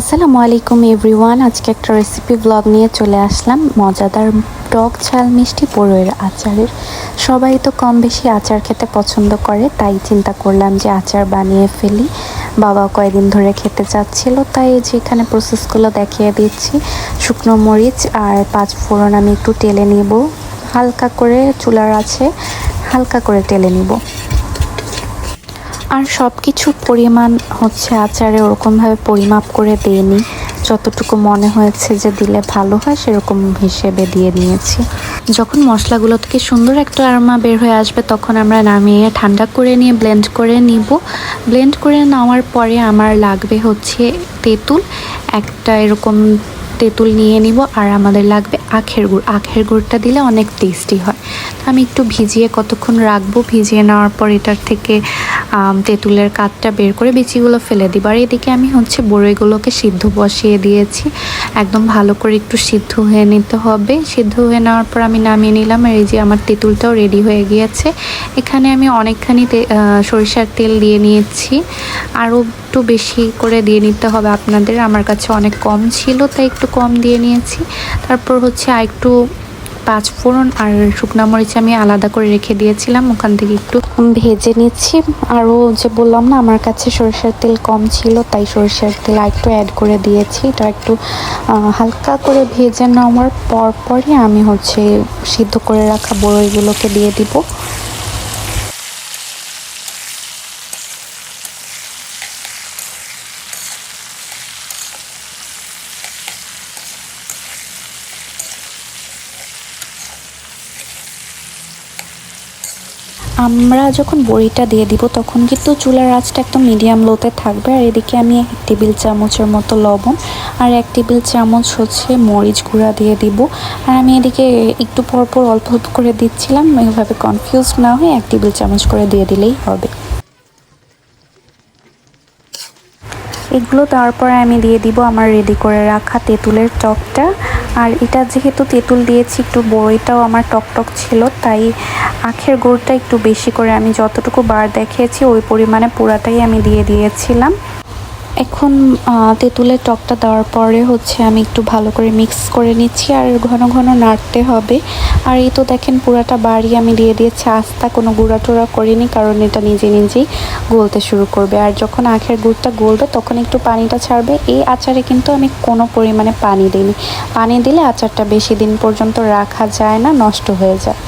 আসসালামু আলাইকুম এভরিওয়ান। আজকে একটা রেসিপি ব্লগ নিয়ে চলে আসলাম। মজাদার টক ঝাল মিষ্টি বড়ইয়ের আচারের। সবাই তো কম বেশি আচার খেতে পছন্দ করে, তাই চিন্তা করলাম যে আচার বানিয়ে ফেলি। বাবা কয়েকদিন ধরে খেতে চাচ্ছিল, তাই যে এখানে প্রসেসগুলো দেখিয়ে দিচ্ছি। শুকনো মরিচ আর পাঁচ ফোড়ন আমি একটু টেলে নিব। হালকা করে চুলার আছে, হালকা করে টেলে নিব। আর সব কিছুর পরিমাণ হচ্ছে আচারে ওরকমভাবে পরিমাপ করে দিইনি। যতটুকু মনে হয়েছে যে দিলে ভালো হয়, সেরকম হিসেবে দিয়ে নিয়েছি। যখন মশলাগুলো থেকে সুন্দর একটা আরমা বের হয়ে আসবে, তখন আমরা নামিয়ে ঠান্ডা করে নিয়ে ব্লেন্ড করে নিব। ব্লেন্ড করে নেওয়ার পরে আমার লাগবে হচ্ছে তেঁতুল। একটা এরকম তেঁতুল নিয়ে নিব আর আমাদের লাগবে আখের গুড়। আখের গুড়টা দিলে অনেক টেস্টি হয়। আমি একটু ভিজিয়ে কতক্ষণ রাখব? ভিজিয়ে নেওয়ার পর এটার থেকে তেঁতুলের কাঠটা বের করে বিচিগুলো ফেলে দিব আর এদিকে আমি হচ্ছে বড়ইগুলোকে সিদ্ধ বসিয়ে দিয়েছি। একদম ভালো করে একটু সিদ্ধ হয়ে নিতে হবে। সিদ্ধ হয়ে নেওয়ার পর আমি নামিয়ে নিলাম। আর এই যে আমার তেঁতুলটাও রেডি হয়ে গিয়েছে। এখানে আমি অনেকখানি সরিষার তেল দিয়ে নিয়েছি। আরও একটু বেশি করে দিয়ে নিতে হবে আপনাদের। আমার কাছে অনেক কম ছিল, তাই একটু কম দিয়ে নিয়েছি। তারপর হচ্ছে আর একটু পাঁচ ফোড়ন আর শুকনো মরিচ আমি আলাদা করে রেখে দিয়েছিলাম। ওখান থেকে একটু ভেজে নিচ্ছি। আরও যে বললাম না, আমার কাছে সরিষার তেল কম ছিল, তাই সরিষার তেল একটু অ্যাড করে দিয়েছি। এটা একটু হালকা করে ভেজে নেওয়ার পর পরই আমি হচ্ছে সিদ্ধ করে রাখা বড়ইগুলোকে দিয়ে দিব। আমরা যখন বড়িটা দিয়ে দিব, তখন কিন্তু চুলার আঁচটা একদম মিডিয়াম লোতে থাকবে। আর এদিকে আমি এক টেবিল চামচের মতো লবণ আর এক টেবিল চামচ হচ্ছে মরিচ গুঁড়া দিয়ে দিব। আর আমি এদিকে একটু পর পর অল্প অল্প করে দিচ্ছিলাম, এভাবে কনফিউজ না হয়ে এক টেবিল চামচ করে দিয়ে দিলেই হবে। এগুলো তারপরে আমি দিয়ে দিব আমার রেডি করে রাখা তেঁতুলের টকটা। আর এটা যেহেতু তেঁতুল দিয়েছি, একটু বড়িটাও আমার টকটক ছিল, তাই আখের গুড়টা একটু বেশি করে আমি যতটুকু বার দেখিয়েছি, ওই পরিমাণে পুরাটাই আমি দিয়ে দিয়েছিলাম। এখন তেঁতুলের টকটা দেওয়ার পরে হচ্ছে আমি একটু ভালো করে মিক্স করে নিচ্ছি আর ঘন ঘন নাড়তে হবে। আর এই তো দেখেন পুরাটা বাড়ি আমি দিয়ে দিয়েছি, আস্তা কোনো গুঁড়া টুড়া করিনি কারণ এটা নিজে নিজেই গলতে শুরু করবে। আর যখন আখের গুড়টা গলবে তখন একটু পানিটা ছাড়বে। এই আচারে কিন্তু আমি কোনো পরিমাণে পানি দিইনি। পানি দিলে আচারটা বেশি দিন পর্যন্ত রাখা যায় না, নষ্ট হয়ে যায়।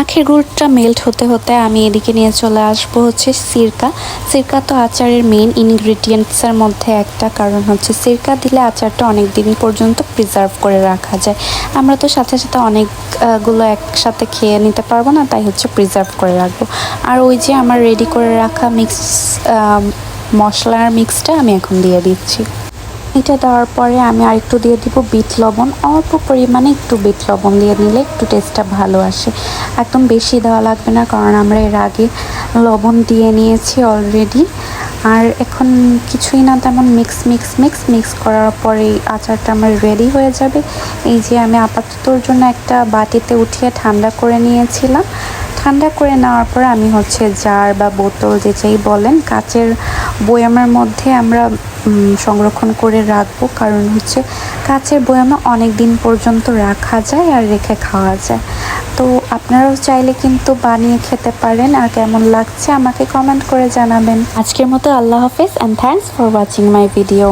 আখের গুড়টা মেল্ট হতে হতে আমি এদিকে নিয়ে চলে আসব হচ্ছে সিরকা। সিরকা তো আচারের মেন ইনগ্রিডিয়েন্টসের মধ্যে একটা, কারণ হচ্ছে সিরকা দিলে আচারটা অনেক দিন পর্যন্ত প্রিজার্ভ করে রাখা যায়। আমরা তো সাথে সাথে অনেকগুলো একসাথে খেয়ে নিতে পারব না, তাই হচ্ছে প্রিজার্ভ করে রাখব। আর ওই যে আমার রেডি করে রাখা মিক্স মশলার মিক্সটা আমি এখন দিয়ে দিচ্ছি। এটা দেওয়ার পরে আমি আরেকটু দিয়ে দিব বিট লবণ। অল্প পরিমাণে একটু বিট লবণ দিয়ে নিলে একটু টেস্টটা ভালো আসে। একদম বেশি দেওয়া লাগবে না কারণ আমরা এর আগে লবণ দিয়ে নিয়েছি অলরেডি আর এখন কিছুই না, তেমন মিক্স মিক্স মিক্স মিক্স করার পরে আচারটা আমার রেডি হয়ে যাবে। এই যে আমি আপাততর জন্য একটা বাটিতে উঠিয়ে ঠান্ডা করে নিয়েছিলাম। ঠান্ডা করে নেওয়ার পর আমি হচ্ছে জার বা বোতল যে যেই বলেন, কাচের বয়ামের মধ্যে আমরা সংরক্ষণ করে রাখব। কারণ হচ্ছে কাছের বই বয়ামে অনেক দিন পর্যন্ত রাখা যায় আর রেখে খাওয়া যায়। তো আপনারাও চাইলে কিন্তু বানিয়ে খেতে পারেন। আর কেমন লাগছে আমাকে কমেন্ট করে জানাবেন। আজকের মতো আল্লাহ হাফেজ and thanks for watching my video